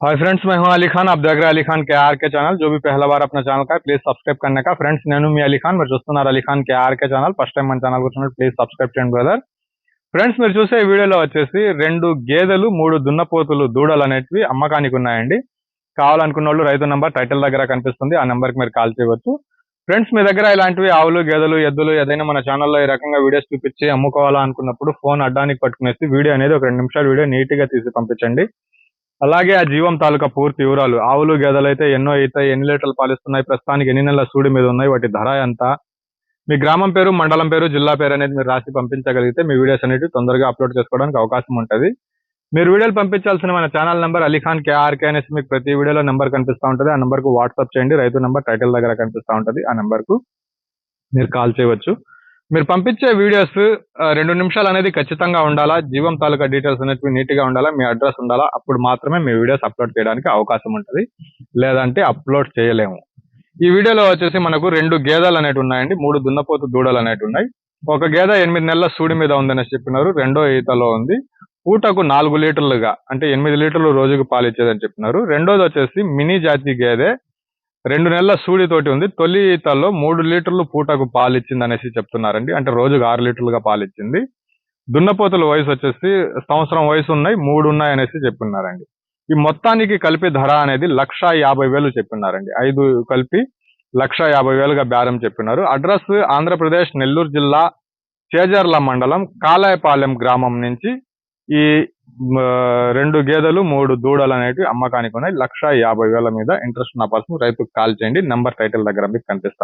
Hi friends मैं हूं अली खान आप देख रहे हैं अली खान के आर के चैनल जो भी पहला बार अपना ఛానల్ का है ప్లీజ్ సబ్స్క్రైబ్ करने का ఫ్రెండ్స్ నేను మీ అలీ ఖాన్ మీరు చూస్తున్నారు Ali Khan K R K channel first time మన ఛానల్ కూర్చున్నట్టు ప్లీజ్ సబ్స్క్రైబ్ చేయండి బ్రదర్ ఫ్రెండ్స్ మీరు చూసే ఈ వీడియోలో వచ్చేసి రెండు గేదెలు మూడు దున్నపోతులు దూడలు అనేటివి అమ్మకానికి ఉన్నాయండి కావాలనుకున్న వాళ్ళు రైతు నంబర్ టైటిల్ దగ్గర కనిపిస్తుంది ఆ నెంబర్ కి మీరు కాల్ చేయవచ్చు ఫ్రెండ్స్ మీ దగ్గర ఇలాంటివి ఆవులు గేదెలు ఎద్దులు ఏదైనా మన ఛానల్లో ఈ రకంగా వీడియోస్ చూపించి అమ్ముకోవాలా అనుకున్నప్పుడు ఫోన్ అడ్డానికి పట్టుకునేసి వీడియో అనేది ఒక రెండు నిమిషాలు వీడియో నీట్ గా తీసి పంపించండి అలాగే ఆ జీవం తాలూకా పూర్తి వివరాలు. ఆవులు గేదెలు అయితే ఎన్నో అవుతాయి ఎన్ని లీటర్లు పాలిస్తున్నాయి ప్రస్తుతానికి ఎన్ని నెలల సూడి మీద ఉన్నాయి వాటి ధర ఎంత? మీ గ్రామం పేరు మండలం పేరు జిల్లా పేరు అనేది మీరు రాసి పంపించగలిగితే మీ వీడియోస్ అనేవి తొందరగా అప్లోడ్ చేసుకోవడానికి అవకాశం ఉంటుంది. మీరు వీడియోలు పంపించాల్సిన మన ఛానల్ నెంబర్ అలీఖాన్ కేఆర్కే అనేసి మీకు ప్రతి వీడియోలో నెంబర్ కనిపిస్తూ ఉంటుంది. ఆ నెంబర్కు వాట్సాప్ చేయండి. రైతు నెంబర్ టైటిల్ దగ్గర కనిపిస్తూ ఉంటుంది. ఆ నెంబర్కు మీరు కాల్ చేయవచ్చు. మీరు పంపించే వీడియోస్ రెండు నిమిషాలు అనేది ఖచ్చితంగా ఉండాలా? జీవం తాలూకా డీటెయిల్స్ అనేవి నీట్గా ఉండాలా? మీ అడ్రస్ ఉండాలా? అప్పుడు మాత్రమే మీ వీడియోస్ అప్లోడ్ చేయడానికి అవకాశం ఉంటుంది. లేదంటే అప్లోడ్ చేయలేము. ఈ వీడియోలో వచ్చేసి మనకు రెండు గేదెలు అనేవి ఉన్నాయండి. మూడు దున్నపోతు దూడలు అనేవి ఉన్నాయి. ఒక గేదె ఎనిమిది నెలల సూడి మీద ఉందని చెప్పినారు. రెండో ఈతలో ఉంది. పూటకు నాలుగు లీటర్లుగా అంటే ఎనిమిది లీటర్లు రోజుకు పాలిచ్చేదని చెప్పినారు. రెండోది వచ్చేసి మినీ జాతి గేదె. రెండు నెలల సూడి తోటి ఉంది. తొలి ఈతల్లో మూడు లీటర్లు పూటకు పాలిచ్చింది అనేసి చెప్తున్నారండి. అంటే రోజుకు ఆరు లీటర్లుగా పాలిచ్చింది దున్నపోతుల వయసు వచ్చేసి సంవత్సరం వయసు ఉన్నాయి మూడు ఉన్నాయి అనేసి చెప్పున్నారండి ఈ మొత్తానికి కలిపి ధర అనేది లక్ష యాభై వేలు చెప్పినారండి ఐదు కలిపి లక్ష యాభై వేలుగా బేరం చెప్పినారు. అడ్రస్ ఆంధ్రప్రదేశ్ నెల్లూరు జిల్లా చేజర్ల మండలం కాలాయపాలెం గ్రామం నుంచి ఈ రెండు గేదెలు మూడు దూడలు అనేటివి అమ్మకానికి ఉన్నాయి. లక్ష యాభై వేల మీద ఇంట్రెస్ట్ ఉన్న పర్సన్ రైతుకు కాల్ చేయండి. నంబర్ టైటిల్ దగ్గర మీకు కనిపిస్తారు